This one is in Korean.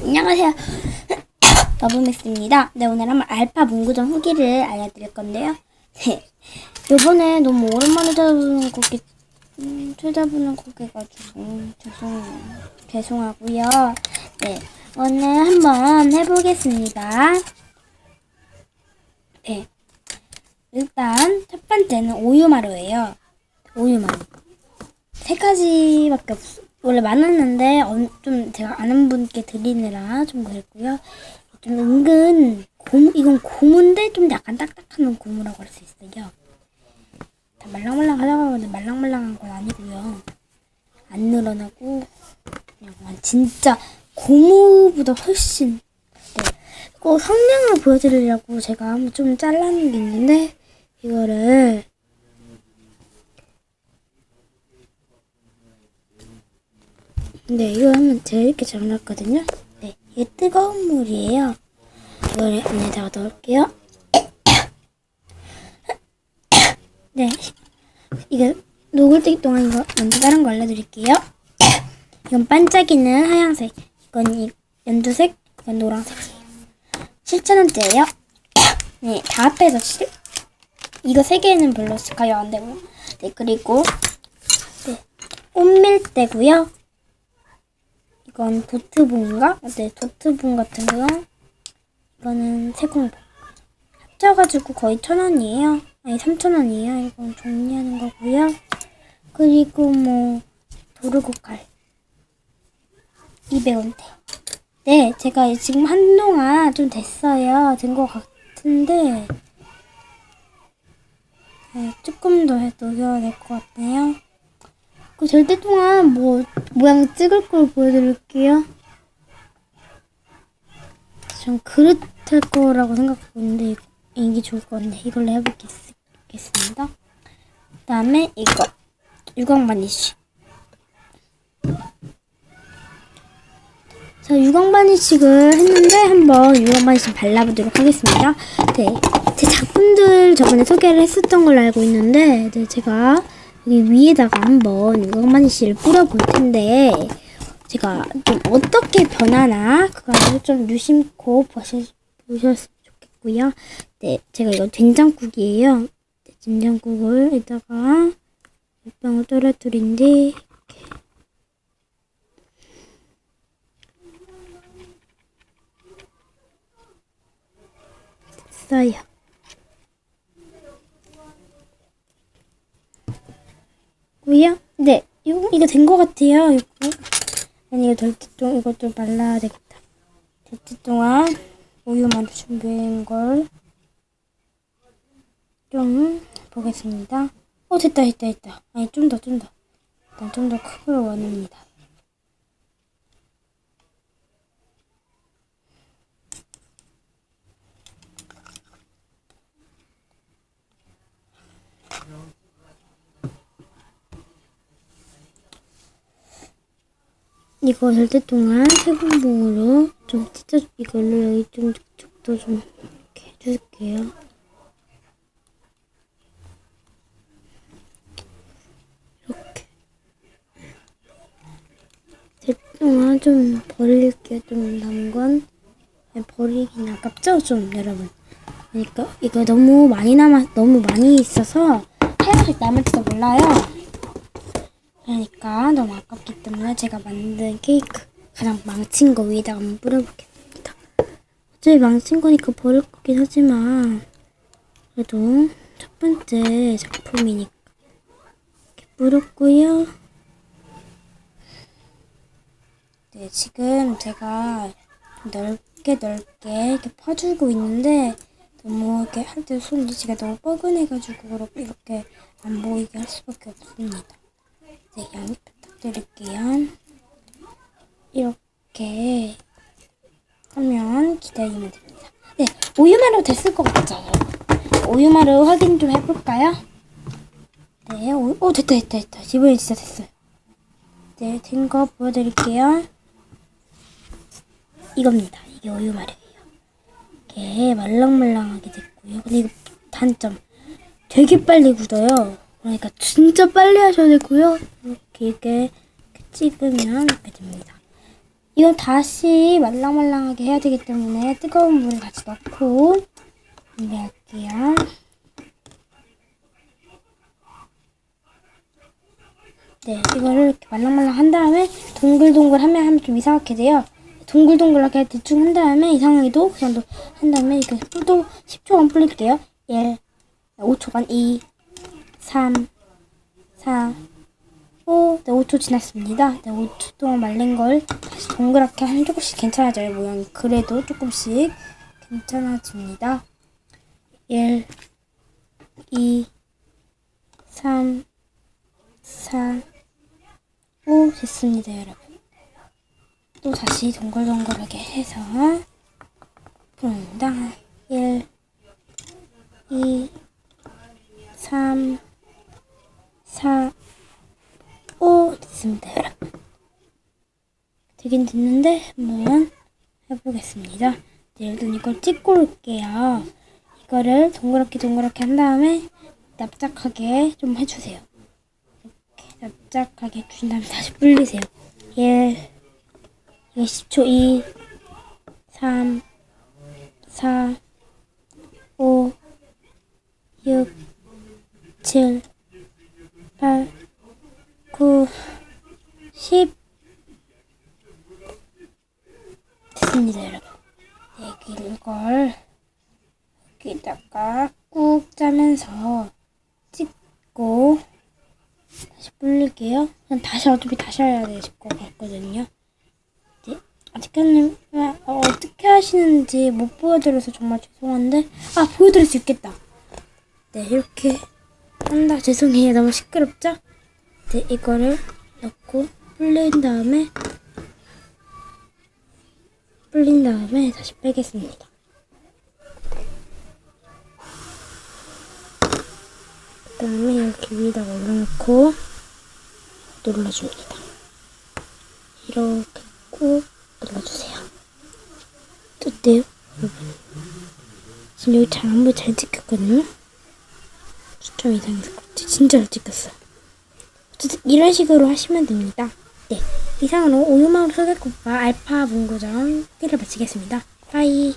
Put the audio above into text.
안녕하세요. 너브맥스입니다. 네, 오늘 한번 알파 문구점 후기를 알려드릴 건데요. 네. 요번에 너무 오랜만에 찾아보는 곡이, 음, 찾아보는 곡이가지고, 죄송, 죄송하고요 네. 오늘 한번 해보겠습니다. 네. 일단, 첫 번째는 우유마루예요. 우유마루. 세 가지밖에 없, 원래 많았는데, 어, 좀 제가 아는 분께 드리느라 좀 그랬고요. 좀 은근 고무, 이건 고무인데 좀 약간 딱딱한 고무라고 할 수 있어요. 다 말랑말랑 하려고 하는데 말랑말랑한 건 아니고요. 안 늘어나고, 그냥 진짜 고무보다 훨씬. 네. 꼭 성능을 보여드리려고 제가 한번 좀 잘라낸 게 있는데, 이거를 네, 이거 하면 제가 이렇게 잘라놨거든요. 네, 이게 뜨거운 물이에요. 이거를 안에다가 넣을게요. 네, 이거 녹을 때 동안 이거 먼저 다른 거 알려드릴게요. 이건 반짝이는 하얀색, 이건 이 연두색, 이건 노란색이에요. 7,000원짜리예요. 네, 다 합해서 7, 이거 세 개는 별로 가격 안 되고요. 네, 그리고 네, 꽃밀대고요. 이건 도트본가? 네, 도트본 같은 거. 이거는 세공본. 합쳐가지고 거의 천 원이에요. 아니, 삼천 원이에요. 이건 정리하는 거고요. 그리고 뭐, 도르고칼. 200원대. 네, 제가 지금 한동안 좀 됐어요. 된 것 같은데, 네, 조금 더 녹여야 될 것 같네요. 그 절대 동안 뭐 모양 찍을 걸 보여드릴게요. 전 그릇 할 거라고 생각하고 있는데 이게 좋을 것 같네. 이걸로 해보겠습니다. 그다음에 이거 유광 바니쉬. 자 유광 바니쉬를 했는데 한번 유광 바니쉬 발라보도록 하겠습니다. 네, 제 작품들 저번에 소개를 했었던 걸로 알고 있는데 네, 제가 여기 위에다가 한번 유광바니쉬를 뿌려볼 텐데 제가 좀 어떻게 변하나 그거를 좀 유심코 보셨, 보셨으면 좋겠고요. 네, 제가 이거 된장국이에요. 네, 된장국을 여기다가 물병을 떨어뜨린 뒤 됐어요. 고요? 네, 이거, 이거 된 것 같아요, 이거. 아니, 이거 될 때 좀, 이것도 말라야 되겠다. 될 때 동안 우유만 준비한 걸 좀 보겠습니다. 어, 됐다, 됐다, 됐다. 아니, 좀 더, 좀 더. 일단 좀 더 크기를 원합니다. 이거 될때 동안 세분봉으로 좀 찢어 이걸로 여기 좀 쪽도 좀 이렇게 해줄게요. 이렇게 될때 동안 좀 버릴게요. 좀 남은 건 그냥 버리긴 아깝죠, 좀 여러분. 그러니까 이거 너무 많이 남아 너무 많이 있어서 하얀색 남을지도 몰라요. 그러니까 너무 아깝기 때문에 제가 만든 케이크 가장 망친 거 위에다가 한번 뿌려보겠습니다. 어차피 망친 거니까 버릴 거긴 하지만 그래도 첫 번째 작품이니까 이렇게 뿌렸고요. 네, 지금 제가 넓게 넓게 이렇게 퍼주고 있는데 너무 이렇게 할 때 손위치가 너무 뻐근해가지고 이렇게 안 보이게 할 수밖에 없습니다. 네, 양해 부탁드릴게요. 이렇게 하면 기다리면 됩니다. 네, 우유마루 됐을 것 같죠? 우유마루 확인 좀 해볼까요? 네, 오, 오 됐다, 됐다, 됐다. 이번엔 진짜 됐어요. 네, 된 거 보여드릴게요. 이겁니다. 이게 우유마루예요. 이렇게 말랑말랑하게 됐고요. 근데 이거 단점. 되게 빨리 굳어요. 그러니까 진짜 빨리 하셔야 되고요. 이렇게 찍으면 이렇게 됩니다. 이건 다시 말랑말랑하게 해야 되기 때문에 뜨거운 물을 같이 넣고 준비할게요. 네, 이거를 이렇게 말랑말랑 한 다음에 동글동글 하면 하면 좀 이상하게 돼요. 동글동글하게 대충 한 다음에 이상하게도 그 정도 한 다음에 이렇게 또 10초간 불릴게요. 1, 5초간 2, 3, 4, 5, 네, 5초 지났습니다. 네, 5초 동안 말린 걸 다시 동그랗게 하면 조금씩 괜찮아져요. 모양이. 그래도 조금씩 괜찮아집니다. 1, 2, 3, 4, 5 됐습니다, 여러분. 또 다시 동글동글하게 해서 부릅니다. 1, 2, 3, 4, 5 됐습니다, 여러분. 되긴 됐는데 한번 해보겠습니다. 네, 일단 이걸 찍고 올게요. 이거를 동그랗게 동그랗게 한 다음에 납작하게 좀 해주세요. 이렇게 납작하게 해주신 다음에 다시 불리세요. 1, 이거 10초 2, 3, 4, 5, 6, 7, 8, 9, 10 됐습니다 여러분 네, 이걸 여기다가 꾹 짜면서 찍고 다시 불릴게요. 다시 어차피 다시 해야 될 것 같거든요. 네, 아직까지는 어, 어떻게 하시는지 못 보여드려서 정말 죄송한데 아 보여드릴 수 있겠다. 네 이렇게 한다. 죄송해요. 너무 시끄럽죠? 네, 이거를 넣고 불린 다음에 불린 다음에 다시 빼겠습니다. 그 다음에 이렇게 위에다가 올려놓고 눌러줍니다. 이렇게 꾹 눌러주세요. 어때요? 여러분? 지금 여기 잘 안 보여 잘 찍혔거든요? 좀 이상해서 그렇지. 진짜 잘 찍혔어요. 어쨌든 이런 식으로 하시면 됩니다. 네. 이상으로 우유마을 소개국과 알파 문구점 1를 마치겠습니다. 빠이.